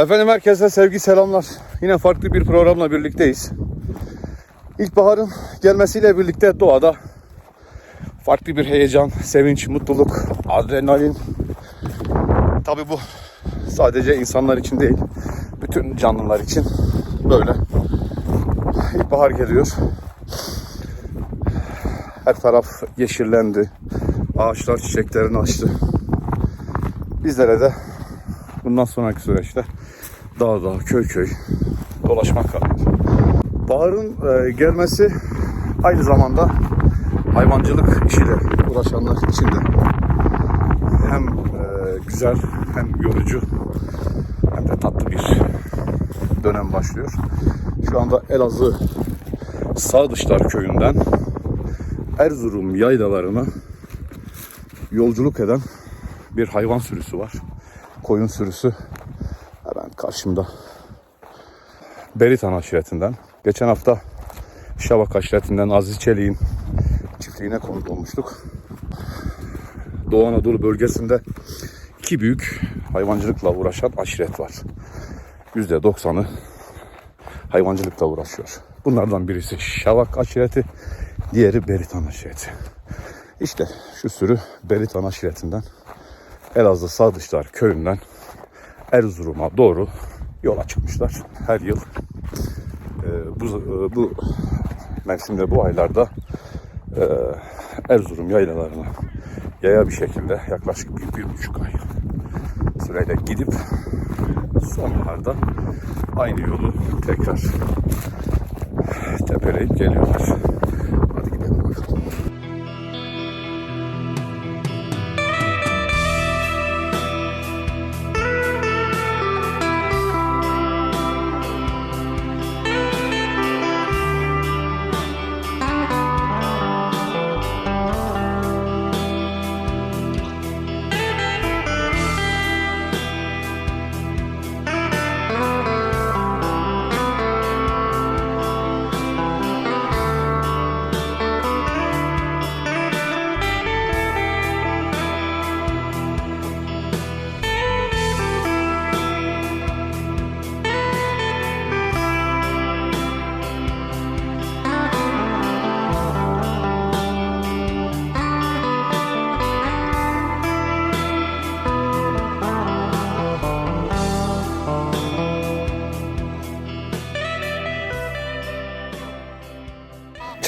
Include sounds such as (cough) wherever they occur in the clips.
Efendim herkese sevgi selamlar. Yine farklı bir programla birlikteyiz. İlkbaharın gelmesiyle birlikte doğada farklı bir heyecan, sevinç, mutluluk, adrenalin. Tabi bu sadece insanlar için değil, bütün canlılar için böyle. İlkbahar geliyor. Her taraf yeşillendi. Ağaçlar çiçeklerini açtı. Bizlere de bundan sonraki süreçte dağ dağ, köy köy dolaşmak kalıyor. Baharın e, gelmesi aynı zamanda hayvancılık işiyle uğraşanlar için de hem e, güzel hem yorucu hem de tatlı bir dönem başlıyor. Şu anda Elazığ Sağdışlar köyünden Erzurum yaylalarına yolculuk eden bir hayvan sürüsü var. Koyun sürüsü karşımda. Beritan aşiretinden. Geçen hafta Şavak aşiretinden Aziz Çelik'in çiftliğine konuk olmuştuk. Doğu Anadolu bölgesinde iki büyük hayvancılıkla uğraşan aşiret var. %90'ı hayvancılıkla uğraşıyor. Bunlardan birisi Şavak aşireti, diğeri Beritan aşireti. İşte şu sürü Beritan aşiretinden Elazığ Sağdışlar köyünden Erzurum'a doğru yola çıkmışlar. Her yıl e, bu, e, bu mevsimde bu aylarda e, Erzurum yaylalarına yaya bir şekilde yaklaşık bir, bir buçuk ay süreyle gidip sonbaharda aynı yolu tekrar tepeleyip geliyorlar.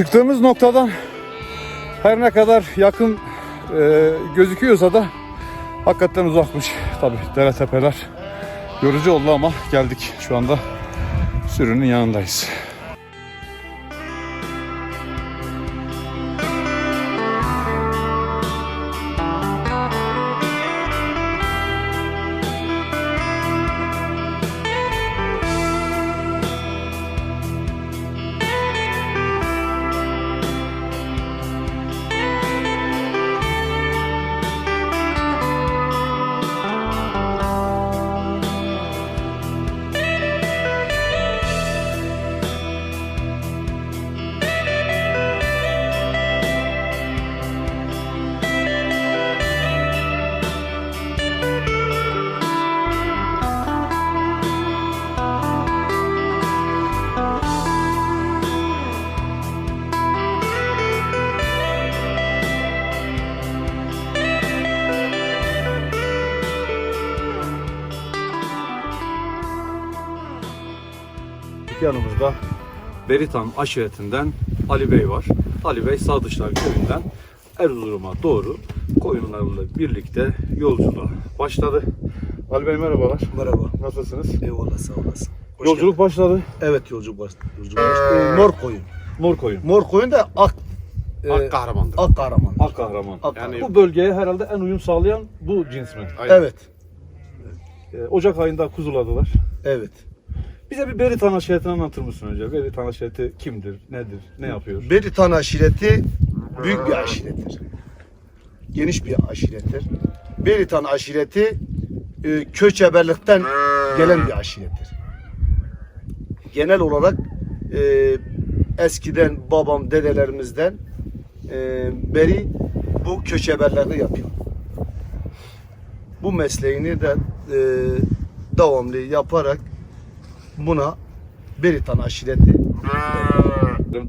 Çıktığımız noktadan her ne kadar yakın e, gözüküyorsa da hakikaten uzakmış. Tabi dere tepeler yorucu oldu ama geldik şu anda sürünün yanındayız. Yanımızda Beritan aşiretinden Ali Bey var. Ali Bey Sağdışlar köyünden Erzurum'a doğru koyunlarıyla birlikte yolculuğa başladı. Ali Bey merhabalar. Merhaba. Nasılsınız? Eyvallah sağ olasın. Hoş Yolculuk başladı. geldin. Evet yolculuk baş, yolculuk başladı. Mor koyun. Mor koyun. Mor koyun da ak e, Ak kahramandır. ak kahraman. Ak kahraman. Ak Yani- Bu bölgeye herhalde en uyum sağlayan bu cins mi? Aynen. Evet. Ee, Ocak ayında kuzuladılar. Evet. Bize bir Beritan aşiretini anlatır mısın önce? Beritan aşireti kimdir, nedir, ne yapıyor? Beritan aşireti büyük bir aşirettir. Geniş bir aşirettir. Beritan aşireti e, köçeberlikten gelen bir aşirettir. Genel olarak e, eskiden babam dedelerimizden e, beri bu köçeberlerde yapıyor. Bu mesleğini de e, devamlı yaparak buna Beritan aşireti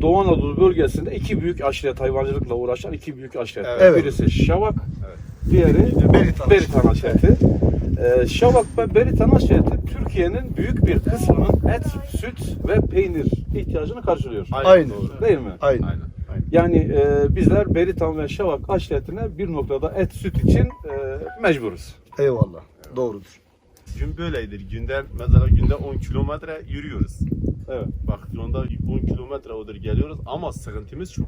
Doğu Anadolu bölgesinde iki büyük aşiret hayvancılıkla uğraşan iki büyük aşiret. Evet. Birisi Şavak, diğeri Beritan, Beritan aşireti. Ee, Şavak ve Beritan aşireti Türkiye'nin büyük bir kısmının et, süt ve peynir ihtiyacını karşılıyor. Aynen. Değil mi? Aynen. Aynen. Yani e, bizler Beritan ve Şavak aşiretine bir noktada et, süt için e, mecburuz. Eyvallah. Doğrudur. Gün böyledir. Günden mesela günde 10 kilometre yürüyoruz. Evet. Bak yolda 10 kilometre odur geliyoruz ama sıkıntımız şu.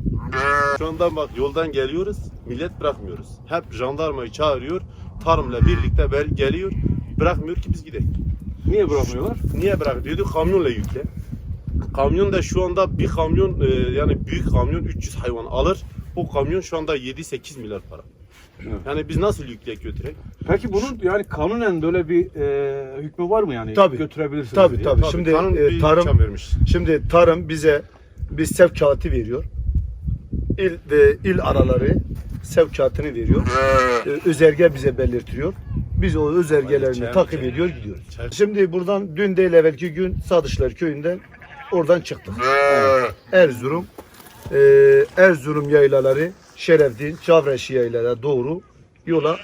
Şu anda bak yoldan geliyoruz, millet bırakmıyoruz. Hep jandarmayı çağırıyor, tarımla birlikte bel geliyor, bırakmıyor ki biz gidelim. Niye bırakmıyorlar? Niye bırak diyordu? Kamyonla yükle. Kamyon da şu anda bir kamyon e, yani büyük kamyon 300 hayvan alır. O kamyon şu anda 7-8 milyar para. Evet. Yani biz nasıl yükleyek götürek? Peki bunun yani kanunen böyle bir e, hükmü var mı yani? Tabii. Götürebilirsiniz Tabii, diye. tabii. Tabii, Şimdi, kanun e, bir tarım- vermiş. Şimdi tarım bize bir sevkiyatı veriyor. İl ve il araları sevkiyatını veriyor. Özerge bize belirtiyor. Biz o özergelerini Çevre- takip ediyor gidiyoruz. Çevre- Şimdi buradan dün değil evvelki gün Sadışlar köyünden oradan çıktık. Erzurum e, Erzurum yaylaları Şerefdin, Çavreşi yaylalara doğru yola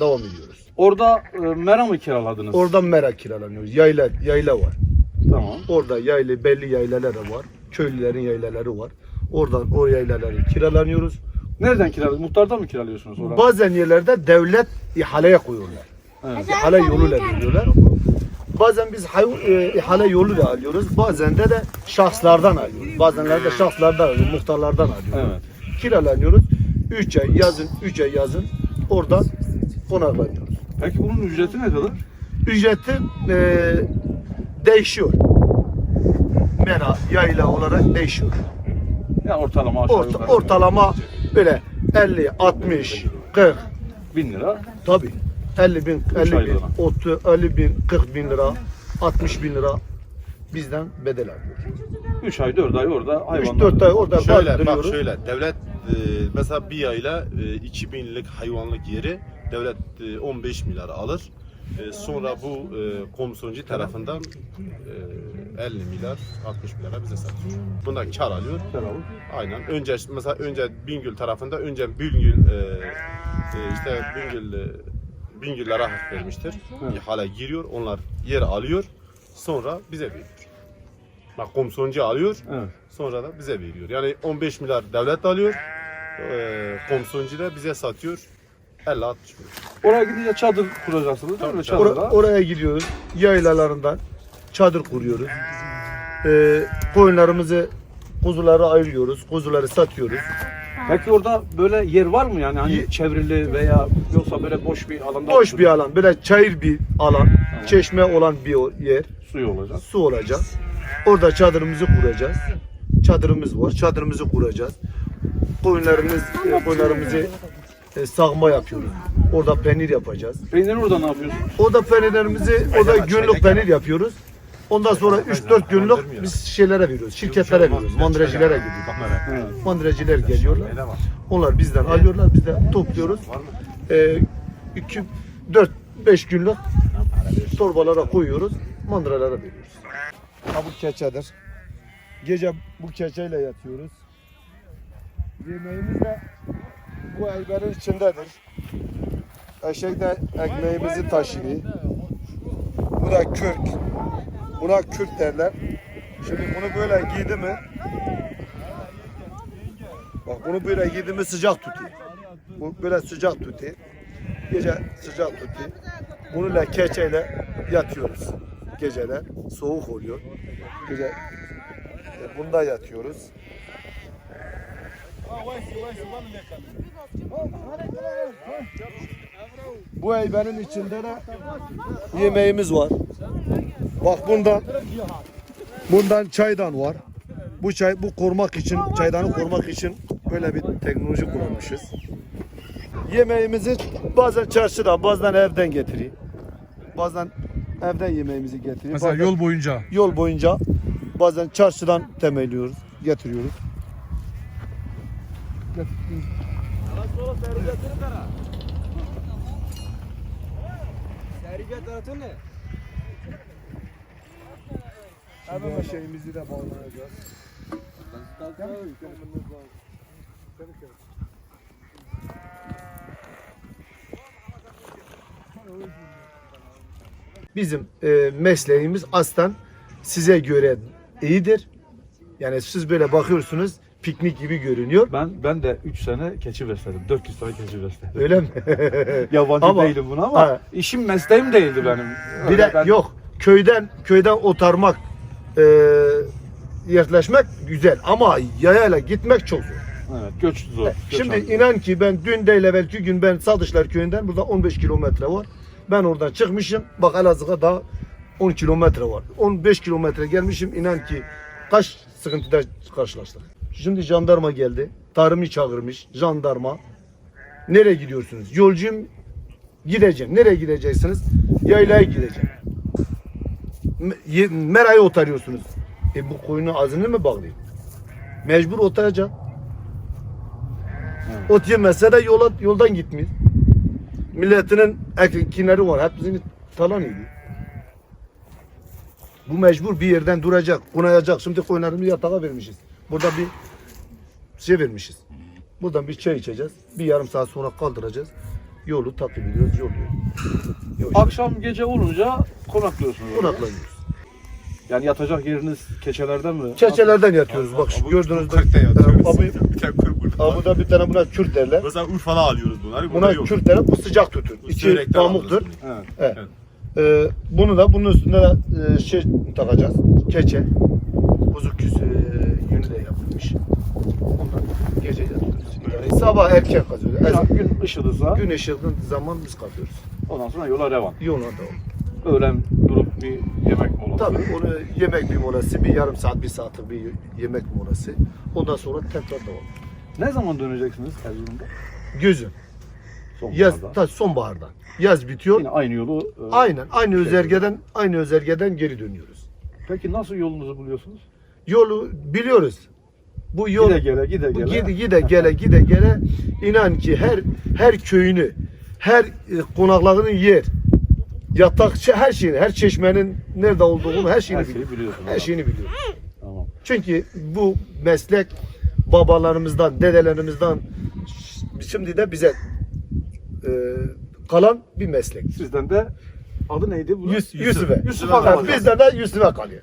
devam ediyoruz. Orada e, mera mı kiraladınız? Oradan merak kiralanıyoruz. Yayla yayla var. Tamam. Orada yaylı belli yaylalar da var. Köylülerin yaylaları var. Oradan o yaylaları kiralanıyoruz. Nereden kiralıyorsunuz? Muhtardan mı kiralıyorsunuz orada? Bazen yerlerde devlet ihaleye koyuyorlar. Evet. İhale yoluyla veriyorlar. Bazen biz hay- e, ihale yoluyla alıyoruz. Bazen de de şahslardan alıyoruz. Bazenlerde şahslardan alıyoruz, muhtarlardan alıyoruz. Evet. Kiralanıyoruz. 3 ay yazın, 3 ay yazın oradan konaklanıyoruz. Peki bunun ücreti ne kadar? Ücreti e, değişiyor. Mera, yayla olarak değişiyor. Yani ortalama aşağı Orta, yukarı ortalama böyle 50, 60, 40 bin lira. tabi 50 bin, 50 bin, aylığa. 30, 50 bin, 40 bin lira, 60 bin lira bizden bedel alıyor. 3 ay 4 ay orada 3-4 hayvanlar. ay orada Şöyle bak şöyle devlet e, mesela bir yayla e, 2000'lik hayvanlık yeri devlet e, 15 milyar alır. E, sonra bu e, komisyoncu tarafından e, 50 milyar 60 milyara bize satıyor. Bundan kar alıyor. Kiralık. Aynen. Önce mesela önce Bingöl tarafında önce Bingöl e, e, işte Bingöl e, Bingöllere hak vermiştir. İhale giriyor. Onlar yer alıyor. Sonra bize veriyor. Bak komisyoncu alıyor. Evet. Sonra da bize veriyor. Yani 15 milyar devlet alıyor. E, komisyoncu da bize satıyor. 50-60 milyar. Oraya gidince çadır kuracaksınız değil mi? Tabii, Çadırda. Ora- oraya gidiyoruz. Yaylalarından çadır kuruyoruz. Ee, koyunlarımızı kuzuları ayırıyoruz. Kuzuları satıyoruz. Peki orada böyle yer var mı yani? Hani çevrili veya yoksa böyle boş bir alanda Boş bir alan, böyle çayır bir alan, çeşme olan bir o- yer. suyu olacak. su olacak. Orada çadırımızı kuracağız. Çadırımız var. Çadırımızı kuracağız. Koyunlarımız, e, koyunlarımızı e, sağma yapıyoruz. Orada peynir yapacağız. Peyniri orada ne yapıyorsunuz? Orada peynirlerimizi, orada günlük peynir yapıyoruz. Ondan sonra 3-4 günlük biz şeylere veriyoruz. Şirketlere veriyoruz. Mandrecilere gidiyor. Evet. Mandreciler geliyorlar. Onlar bizden alıyorlar. Biz de topluyoruz. E, 2 4 5 günlük torbalara koyuyoruz. Mandralara veriyoruz. Ha bu keçedir. Gece bu keçeyle yatıyoruz. Yemeğimiz de bu elberin içindedir. Eşek de ekmeğimizi taşıyor. Bu da kürk. Buna kürk derler. Şimdi bunu böyle giydi mi Bak bunu böyle giydi mi sıcak tutuyor. Bu böyle sıcak tutuyor. Gece sıcak tutuyor. Bununla keçeyle yatıyoruz. Geceler soğuk oluyor. Gece e, bunda yatıyoruz. Bu eybenin içinde de yemeğimiz var. Bak bundan bundan çaydan var. Bu çay bu korumak için, çaydanı korumak için böyle bir teknoloji kullanmışız. Yemeğimizi bazen çarşıdan, bazen evden getiriyor. Bazen evden yemeğimizi getiriyor. Mesela Bazen yol boyunca. yol boyunca bazen çarşıdan temelliyoruz, getiriyoruz. Hemen şeyimizi de bağlayacağız. Bizim e, mesleğimiz aslen size göre iyidir. Yani siz böyle bakıyorsunuz piknik gibi görünüyor. Ben ben de 3 sene keçi besledim. 400 tane keçi besledim. Öyle mi? (laughs) Yabancı Ama- değilim buna ama Ha. işim mesleğim değildi benim. Bir Öyle de ben- yok köyden köyden otarmak e, yerleşmek güzel ama yayayla gitmek çok zor. Evet, göç zor. göç Şimdi aldım. inan ki ben dün değil evvelki gün ben Sadışlar köyünden burada 15 kilometre var. Ben oradan çıkmışım. Bak Elazığ'a daha 10 kilometre var. 15 kilometre gelmişim. inan ki kaç sıkıntıda karşılaştık. Şimdi jandarma geldi. Tarımı çağırmış. Jandarma. Nereye gidiyorsunuz? Yolcuyum. Gideceğim. Nereye gideceksiniz? Yaylaya gideceğim. Merayı otarıyorsunuz. E bu koyunun ağzını mı bağlayayım? Mecbur otaracağım. Ot yemezse de yola, yoldan gitmiyor. Milletinin ekinleri var. Hepsini talan ediyor. Bu mecbur bir yerden duracak, kunayacak. Şimdi koyunlarımızı yatağa vermişiz. Burada bir şey vermişiz. Buradan bir çay içeceğiz. Bir yarım saat sonra kaldıracağız. Yolu takip ediyoruz, yol. Akşam gece olunca konaklıyorsunuz. orada. Konaklanıyoruz. Yani yatacak yeriniz keçelerden mi? Keçelerden yatıyoruz. Bak şu gördüğünüz Kırkta yatıyoruz. Kırk burada. abuda bir tane buna kürt derler. Mesela Urfa'da alıyoruz bunları. Burada Buna yok. kürt derler. Bu sıcak tutur. Bu İçi Söğürek'ten pamuktur. bunu. Evet. Evet. Ee, bunu da bunun üstüne de e, şey takacağız. Keçe. Kuzu küsü e, yünü de yapılmış. Ondan gece yatıyoruz. Yani sabah erken kazıyoruz. Ya, Ez- gün ışıdısa Gün ışığının zaman biz kalkıyoruz. ondan sonra yola revan. Yola da Öğlen durup bir yemek molası. Tabii onu yemek bir molası, bir yarım saat, bir saatlik bir yemek molası. Ondan sonra tekrar devam. Ne zaman döneceksiniz Erzurum'da? Gözün. Sonbaharda. Yaz, ta sonbaharda. Yaz bitiyor. Yine aynı yolu. e, Aynen. Aynı Şey özergeden, aynı özergeden geri dönüyoruz. Peki nasıl yolunuzu buluyorsunuz? Yolu biliyoruz. Bu yol Gide gele gide Bu gele. gide, gide gele gide gele inan ki her her köyünü, her e, konaklığını yer, yatak her şeyini, her çeşmenin nerede olduğunu her şeyini Her şeyi biliyor. Her şeyini biliyor. Tamam. Çünkü bu meslek babalarımızdan, dedelerimizden şimdi de bize e, kalan bir meslek. Sizden de adı neydi? Bu? Yus, Yusuf'e. Yusuf'a Fakat kalacak. bizde de Yusuf'e kalıyor.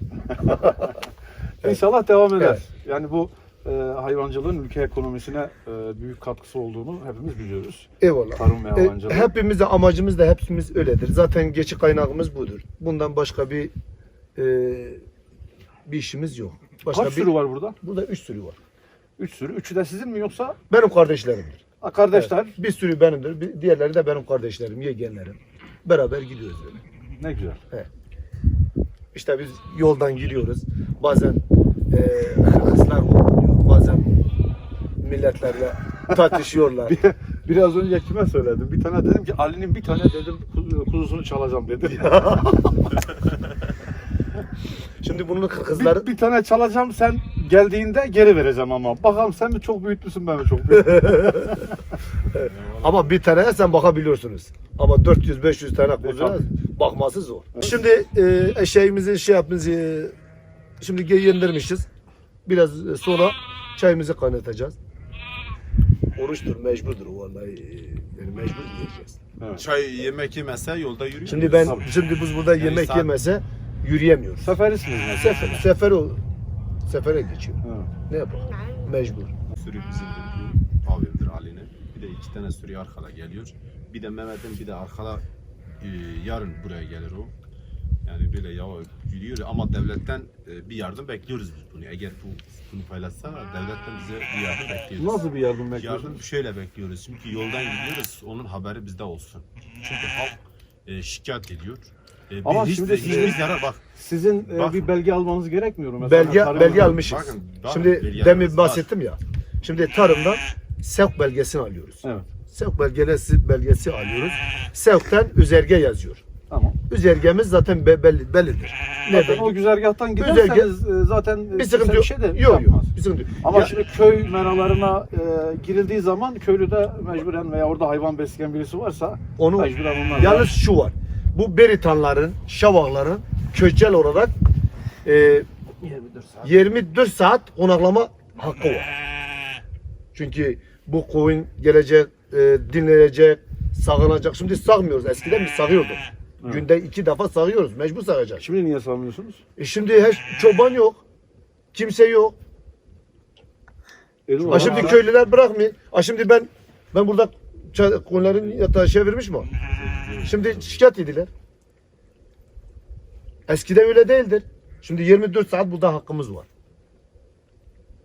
(laughs) İnşallah devam eder. Evet. Yani bu e, hayvancılığın ülke ekonomisine e, büyük katkısı olduğunu hepimiz biliyoruz. Eyvallah. Tarım ve E, hayvancılık. hepimiz de amacımız da hepimiz öyledir. Zaten geçi kaynağımız budur. Bundan başka bir e, bir işimiz yok. Başka Kaç bir, sürü var burada? Burada üç sürü var. Üç sürü. Üçü de sizin mi yoksa Benim kardeşlerimdir. Ha, kardeşler? Evet, bir sürü benimdir. bir- diğerleri de benim kardeşlerim, yeğenlerim. Beraber gidiyoruz böyle. Ne güzel. İşte biz yoldan gidiyoruz. Bazen e. (laughs) Bazen milletlerle tartışıyorlar. (laughs) Bir- Biraz önce kime söyledim? Bir tane dedim ki Ali'nin bir tane dedim kuzu- kuzusunu çalacağım dedim. (laughs) Şimdi bunun kızları bir, bir tane çalacağım sen geldiğinde geri vereceğim ama. Bakalım sen mi çok büyütmüşsün ben mi çok büyütmüşüm? (laughs) Ama bir taneye sen bakabiliyorsunuz. Ama 400-500 tane kuzuya tabii. bakması zor. Şimdi e, eşeğimizin şey yapımızı e, şimdi ge- yendirmişiz. Biraz sonra çayımızı kaynatacağız. Oruçtur, mecburdur o vallahi. e, Yani mecbur yiyeceğiz. Çay yemek yemezse yolda yürüyor. Şimdi ben Tabii. şimdi biz burada Yani yemek saat- yemese yürüyemiyoruz. Seferisiniz mesela. Sefer, sefer o sefere geçiyor. Evet. Ne yapalım? Mecbur. Sürü bizimdir. Bu Abidir Ali'nin. Bir de iki tane sürü arkada geliyor. Bir de Mehmet'in bir de arkada e, yarın buraya gelir o. Yani böyle yavaş gidiyor ama devletten e, bir yardım bekliyoruz biz bunu. Eğer bu bunu paylaşsa devletten bize bir yardım bekliyoruz. Nasıl bir yardım bekliyorsunuz? Yardım şöyle bekliyoruz. Çünkü yoldan gidiyoruz. Onun haberi bizde olsun. Çünkü halk e, şikayet ediyor. E, Ama biz şimdi de- sizin- yarar bak. Sizin e, Bak. bir belge almanız gerekmiyor mu? Mesela Belge tarım- belge almışız. Bakın, daha Şimdi belge demin almışız. bahsettim ya. Şimdi tarımdan sevk belgesini alıyoruz. Evet. Sevk belgesi, belgesi alıyoruz. Sevkten üzerge yazıyor. Tamam. Üzergemiz zaten be- belli, bellidir. Zaten Nereden? o güzergahtan giderseniz e, zaten Bir sıkıntı yok. şey de yok yok. yapmaz. Bir sıkıntı yok. Ama Ya, şimdi köy meralarına e, girildiği zaman köylüde mecburen veya orada hayvan besleyen birisi varsa onu mecburen onlar yalnız şu var. bu Beritanların, Şavakların köçel olarak e, 24 saat konaklama hakkı var. Çünkü bu koyun gelecek, e, dinlenecek, sağlanacak. Şimdi sağmıyoruz. Eskiden biz sağıyorduk. Günde iki defa sağıyoruz. Mecbur sağacağız. Şimdi niye salmıyorsunuz? E şimdi hiç çoban yok. Kimse yok. Elim Ha şimdi köylüler bırakmıyor. Ha şimdi ben ben burada ça- koyunların yatağı çevirmiş mi? (laughs) Şimdi şikayet ediler. Eskiden öyle değildir. Şimdi 24 saat burada hakkımız var.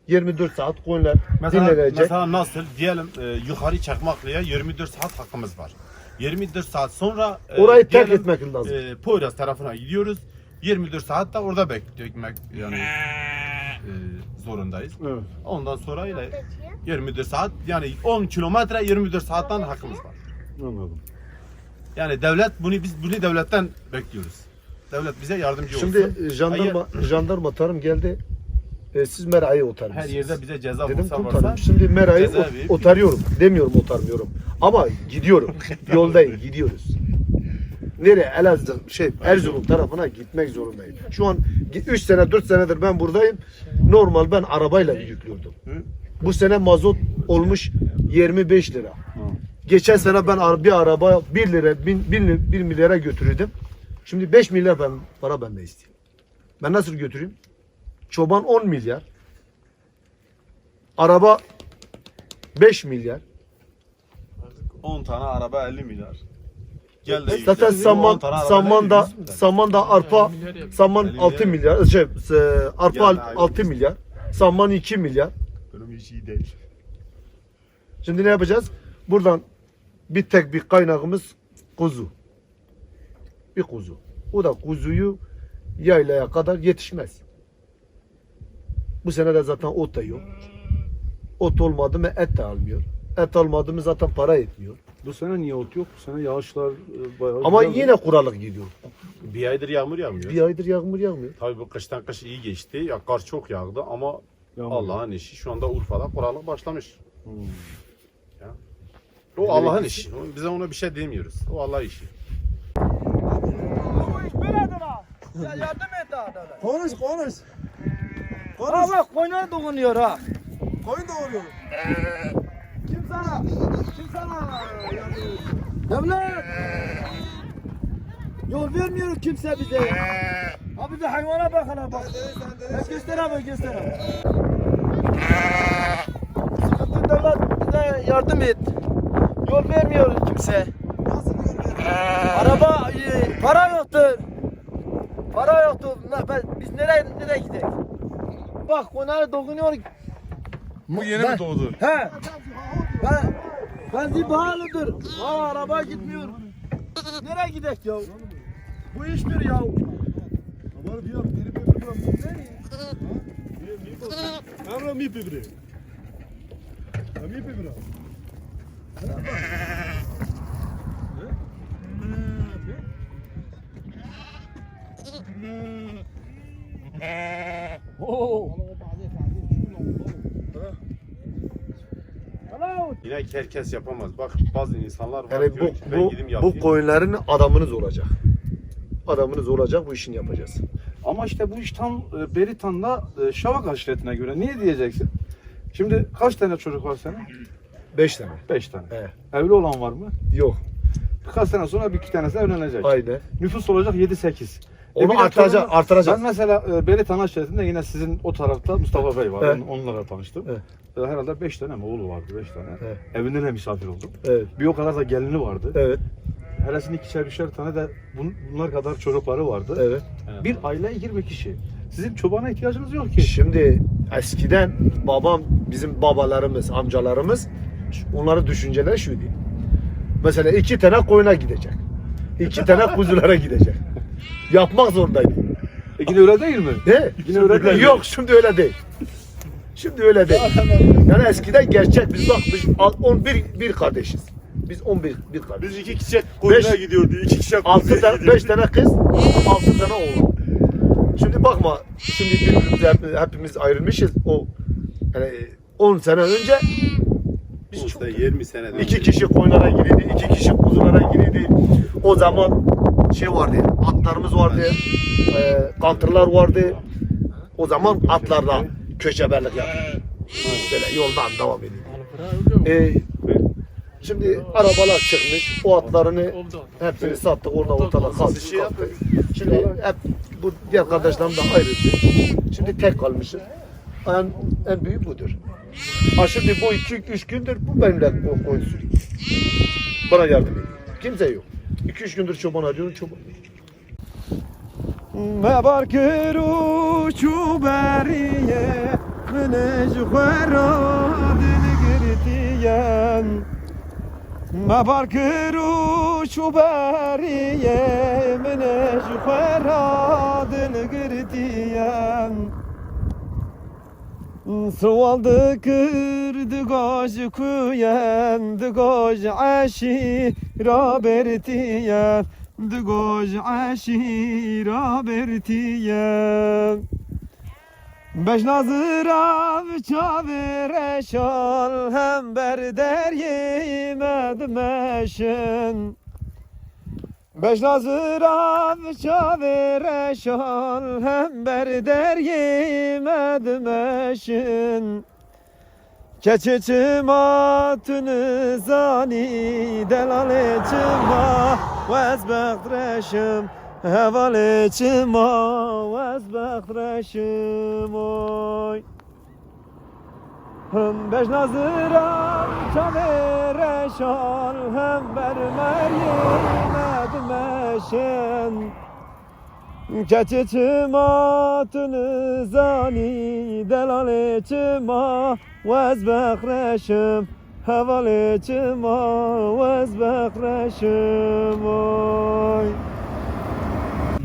24 saat koyunlar Mesela, dinlenecek. mesela nasıl diyelim e, yukarı çakmaklıya 24 saat hakkımız var. 24 saat sonra e, Orayı terk diyelim, etmek lazım. E, Poyraz tarafına gidiyoruz. 24 saat de orada beklemek yani e, zorundayız. Evet. Ondan sonra ile 24 saat yani 10 kilometre 24 saatten hakkımız var. Anladım. Yani devlet bunu biz bunu devletten bekliyoruz. Devlet bize yardımcı olsun. Şimdi jandarma jandarma tarım geldi. E, siz merayı otar her yerde bize ceza Dedim komutanım varsa şimdi merayı ceza ot- verip otarıyorum. Demiyorum otarmıyorum. Ama gidiyorum. (laughs) Yoldayım gidiyoruz. Nereye? Elazığ, şey Erzurum tarafına gitmek zorundayım. Şu an 3 sene 4 senedir ben buradayım. Normal ben arabayla yüklüyordum. Bu sene mazot olmuş 25 lira. Geçen sene ben ar- bir araba 1 lira 1000 1, 1 milyara götürürdüm. Şimdi 5 milyar ben, para bende istiyor. Ben nasıl götüreyim? Çoban 10 milyar. Araba 5 milyar. 10 tane araba 50 milyar. Gel de Zaten yüklesin. 10 saman tane araba saman da 100 milyar. saman da arpa saman Elli 6 milyar. milyar şey e, arpa Yani 6 milyar. Saman 2 milyar. Durum hiç iyi değil. Şimdi ne yapacağız? Buradan bir tek bir kaynağımız kuzu. Bir kuzu. O da kuzuyu yaylaya kadar yetişmez. Bu sene de zaten ot da yok. Ot olmadı mı et de almıyor. Et almadı mı zaten para etmiyor. Bu sene niye ot yok? Bu sene yağışlar e, bayağı Ama güzel. yine kuralık gidiyor. Bir aydır yağmur yağmıyor. Bir aydır yağmur yağmıyor. Tabii bu kıştan kış iyi geçti. Ya kar çok yağdı ama Yağmur. Allah'ın işi. Şu anda Urfa'da kuraklık başlamış. Hmm. Ya. O Allah'ın işi. Bize ona bir şey demiyoruz. O Allah işi. Ya yardım et adama. Konuş konuş. Ha bak koyuna dokunuyor ha. Koyun doğuruyor. Kim sana? Kim sana? Devlet. Yol vermiyor kimse bize. Ha bize hayvana bak hele bak. Ya göster abi göster abi. Sıkıntı devlet bize yardım et. Yol vermiyor kimse. Nasıl? Araba e, para yoktu. Para yoktu. Ne- ben- Biz nereye nereye gidelim? Bak konar dokunuyor. Bu yeni Ben- mi doğdu? He. Ben benzin pahalıdır. Ha araba gitmiyor. Nereye gidek ya? Bu iştir ya. Var bir yap, biri bir bir yap. Kamera mi pibri? Mi pibri? Yine herkes yapamaz. Bak bazı insanlar var Yani diyor bu ki ben bu, gideyim bu yapayım. koyunların adamınız olacak. Adamınız olacak bu işini yapacağız. Ama işte bu iş tam e, Beritan'la e, Şavak aşiretine göre. Niye diyeceksin? Şimdi kaç tane çocuk var senin? 5 tane. Beş tane. He. Evli olan var mı? Yok. Birkaç sene sonra bir iki tanesi evlenecek. Aynen. Nüfus olacak 7-8. Onu E bir de artıracak, artıracağız. Ben mesela e, Beritan aşiretinde yine sizin o tarafta Mustafa Bey var. Evet. On- Onlarla tanıştım. Evet. E, herhalde 5 tane mi oğlu vardı 5 tane. Evet. Evinde de misafir oldum. Evet. Bir o kadar da gelini vardı. Evet. Helesinin ikişer üçer tane de bun- bunlar kadar çocukları vardı. Evet. Bir aile 20 kişi. Sizin çobana ihtiyacınız yok ki. Şimdi eskiden babam bizim babalarımız, amcalarımız onların düşünceleri şuydu. Mesela iki tane koyuna gidecek. iki tane (laughs) kuzulara gidecek. Yapmak zorundaydı. E yine öyle değil mi? Ne? Yine öyle değil. Yok şimdi öyle değil. Şimdi öyle değil. Yani eskiden gerçek biz bak biz 11 bir kardeşiz. Biz 11 bir kardeş. Biz iki kişi koyuna Beş- gidiyordu. iki kişi 6 tane 5 tane kız, 6 tane oğlan. Şimdi bakma, şimdi birbirimize hep- hepimiz ayrılmışız. O yani 10 sene önce biz çok İşte 20 senede. iki kişi koyunlara girdi, iki kişi kuzulara girdi. O zaman şey vardı, atlarımız vardı, e, kantırlar vardı. O zaman atlarla köşeberlik yaptık. Böyle yoldan devam ediyor. E, şimdi arabalar çıkmış, o atlarını hepsini sattık, orada ortada kaldı. kalktı. Şimdi hep bu diğer kardeşlerim de ayrıldı. Şimdi tek kalmışım. En, en büyük budur. Ha şimdi bu iki üç gündür bu benimle bu koyun sürüyor. Bana yardım ediyor. Kimse yok. İki üç gündür çoban arıyorum çoban. Me barkeru çuberiye Mene juhara dil girtiyen Me barkeru çuberiye Mene juhara dil girtiyen Sualdı kırdı gaj kuyen Gaj aşira bertiyen Dgoj aşira bertiyen Beş nazıra çavere şal Hem ber deryime dmeşin Beş nazıra çavere şal Hem ber deryime dmeşin Keçiçima tünüzani delaleçima Vezbektreşim Hevaleçima Vezbektreşim oy. Hem beş nazıram çavere şal Hem ber meryeme dmeşen Keçiçima tünüzani delaleçima Vezbektreşim Hevaleçima Vezbektreşim oy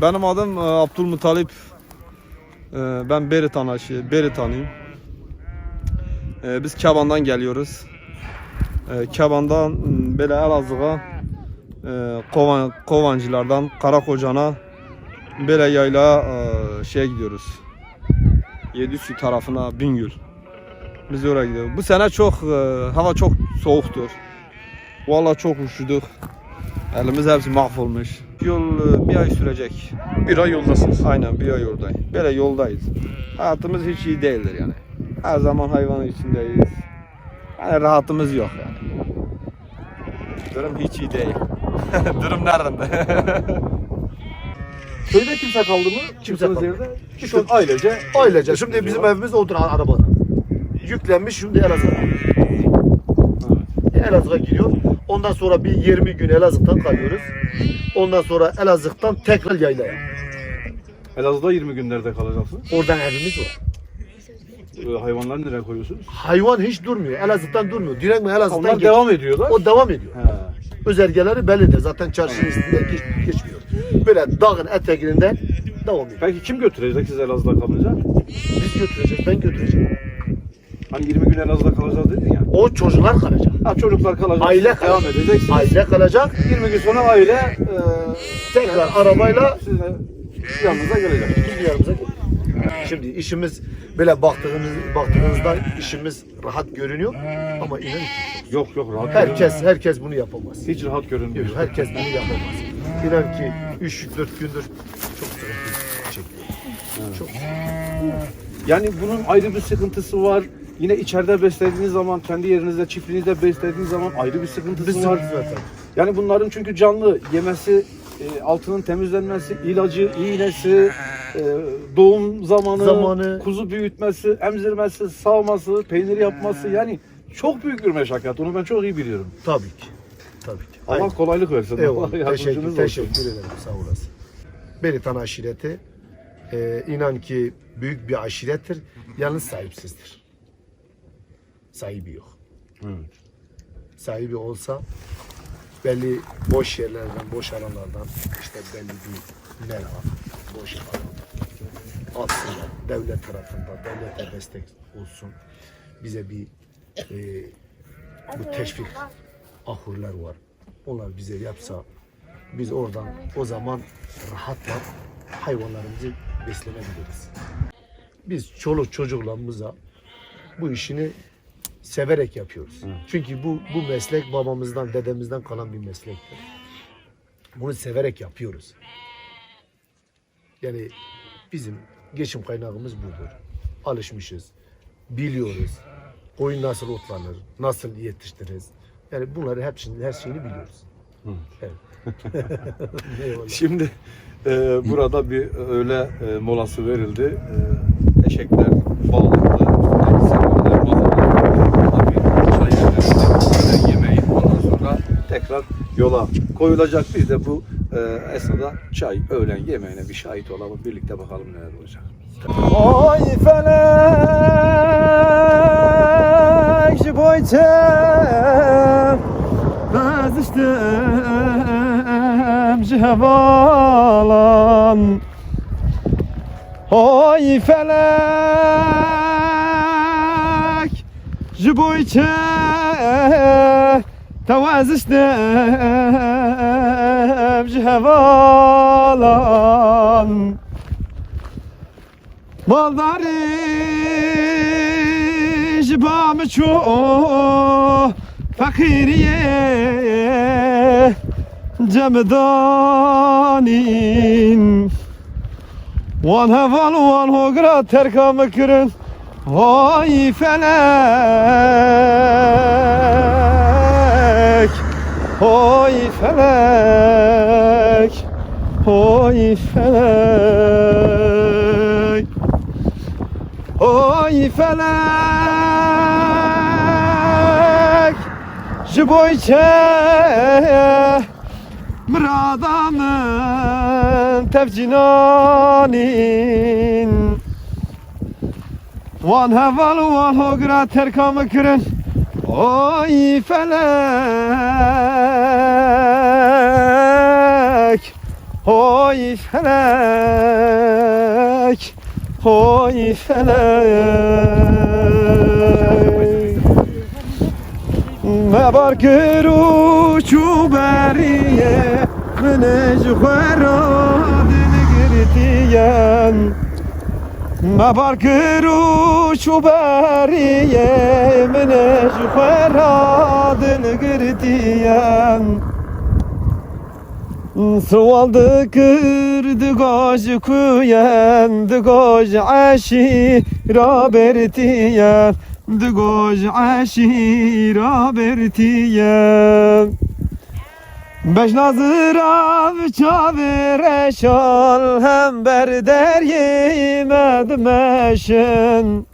Benim adım e, Abdülmutalip. E, Ben Beritan aşı, Beritanıyım. E, Biz Kaban'dan geliyoruz. Kaban'dan böyle Elazığ'a kovan, Kovancılardan Karakocan'a böyle yayla şeye gidiyoruz. Yedüsü tarafına Bingöl. Biz oraya gidiyoruz. Bu sene çok e, hava çok soğuktur. Vallahi çok üşüdük. Elimiz hepsi mahvolmuş. Yol e, bir ay sürecek. Bir ay yoldasınız. Aynen bir ay yoldayız. Böyle yoldayız. Hayatımız hiç iyi değildir yani. Her zaman hayvanın içindeyiz. Yani rahatımız yok yani. Durum hiç iyi değil. (laughs) Durum nerede? Köyde kimse kaldı mı? Kimse kaldı. yerde. İşte ailece. Ailece. Şimdi bizim evimiz odur arabada. Yüklenmiş şimdi Elazığ'a. Elazığ'a gidiyor. Ondan sonra bir 20 gün Elazığ'dan kalıyoruz. Ondan sonra Elazığ'dan tekrar yaylaya. Elazığ'da 20 günlerde kalacaksınız. Oradan evimiz var. Ee, hayvanları nereye koyuyorsunuz? Hayvan hiç durmuyor. Elazığ'dan durmuyor. Direktmen Elazığ'dan Onlar devam ediyorlar. O devam ediyor. He. Özelgeleri bellidir. Zaten çarşının üstünde geç, geçmiyor. Böyle dağın eteğinde devam ediyor. Peki kim götürecek siz Elazığ'da kalınca? Biz götüreceğiz. Ben götüreceğim. Hani 20 gün Elazığ'da kalacağız dedin ya. O çocuklar kalacak. Ha çocuklar kalacak. Aile devam kalacak. edeceksiniz. Aile kalacak. 20 gün sonra aile e, Tekrar arabayla sizinle yanınıza gelecek. bizim yanımıza geliyor. Şimdi işimiz böyle baktığımız baktığınızda işimiz rahat görünüyor ama inanın ki Yok yok rahat herkes herkes bunu yapamaz. Hiç rahat görünmüyor. Yok, herkes bunu yapamaz. İnan ki 3 4 gündür çok sıkıntı çekiyor. Çok Yani bunun ayrı bir sıkıntısı var. Yine içeride beslediğiniz zaman, kendi yerinizde, çiftliğinizde beslediğiniz zaman ayrı bir sıkıntısı var. zaten. Yani bunların çünkü canlı yemesi, e, altının temizlenmesi, ilacı, iğnesi, e, doğum zamanı, Zamanı. kuzu büyütmesi, emzirmesi, sağması, peynir yapması yani çok büyük bir meşakkat. Onu ben çok iyi biliyorum. Tabii ki. Tabii ki. Allah Aynen. kolaylık versin. Eyvallah. Allah yardımcınız Teşekkür, olsun. teşekkür ederim. Sağ olasın. Beritan aşireti e, inan ki büyük bir aşirettir. Yalnız sahipsizdir. Sahibi yok. Evet. Sahibi olsa belli boş yerlerden, boş alanlardan işte belli bir mera, boş alan aslında devlet tarafından, devlete destek olsun. Bize bir e, bu teşvik ahurlar var. Onlar bize yapsa biz oradan o zaman rahatla hayvanlarımızı beslenebiliriz. Biz çoluk çocuklarımıza bu işini severek yapıyoruz. Çünkü bu bu meslek babamızdan, dedemizden kalan bir meslektir. Bunu severek yapıyoruz. Yani bizim geçim kaynağımız budur. Alışmışız. Biliyoruz. Koyun nasıl otlanır, nasıl yetiştirir. Yani bunları hepsini, her şeyini biliyoruz. Evet. (laughs) Şimdi e, burada bir öğle e, molası verildi. E, eşekler bağlandı. Seferler bağlandı. Tabii çay yerlerinde yemeği ondan sonra tekrar yola koyulacak. Biz de bu e, esnada çay, öğlen yemeğine bir şahit olalım. Birlikte bakalım neler olacak. Oy felek boyçem Beziştim cevalan Oy felek şu boyçem Tevaziştim cevalan Maldari jibam ço fakiriye cemdanin. Wan heval wan hogra terka mekrin Vay felek Oy felek Oy felek. Oy felek Ji boyçe Miradamın tevcinanin. Wan heval wan hogra terkamı kirin Oy felek Oy felek Oy felek. Me bar kuru çuberiye Mene jükhera dil girtiyen Me bar kuru çuberiye Mene jükhera dil girtiyen سوال دکر دگاج کوین دگاج عشی را Bejnazır av çavir eşal hem berder yemedmeşin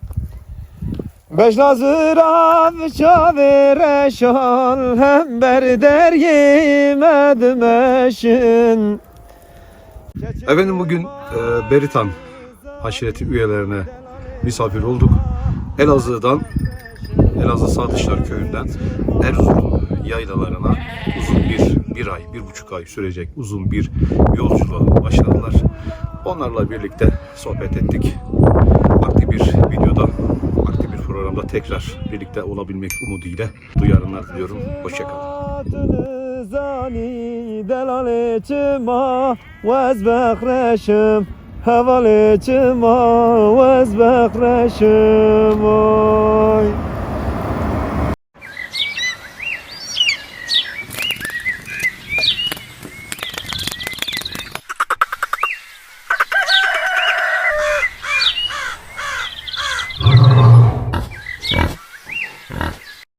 Bejnazır av çavir eşal hem berder yemedmeşin Efendim bugün e, Beritan aşireti üyelerine misafir olduk. Elazığ'dan, Elazığ Sağ Dışlar Köyü'nden Erzurum yaylalarına bir, bir ay, bir buçuk ay sürecek uzun bir yolculuğa başladılar. Onlarla birlikte sohbet ettik. Farklı bir videoda, farklı bir programda tekrar birlikte olabilmek umuduyla duyarınlar diliyorum. Hoşçakalın. زانی دلال چما و از بخرشم حوال چما و از بخرشم وای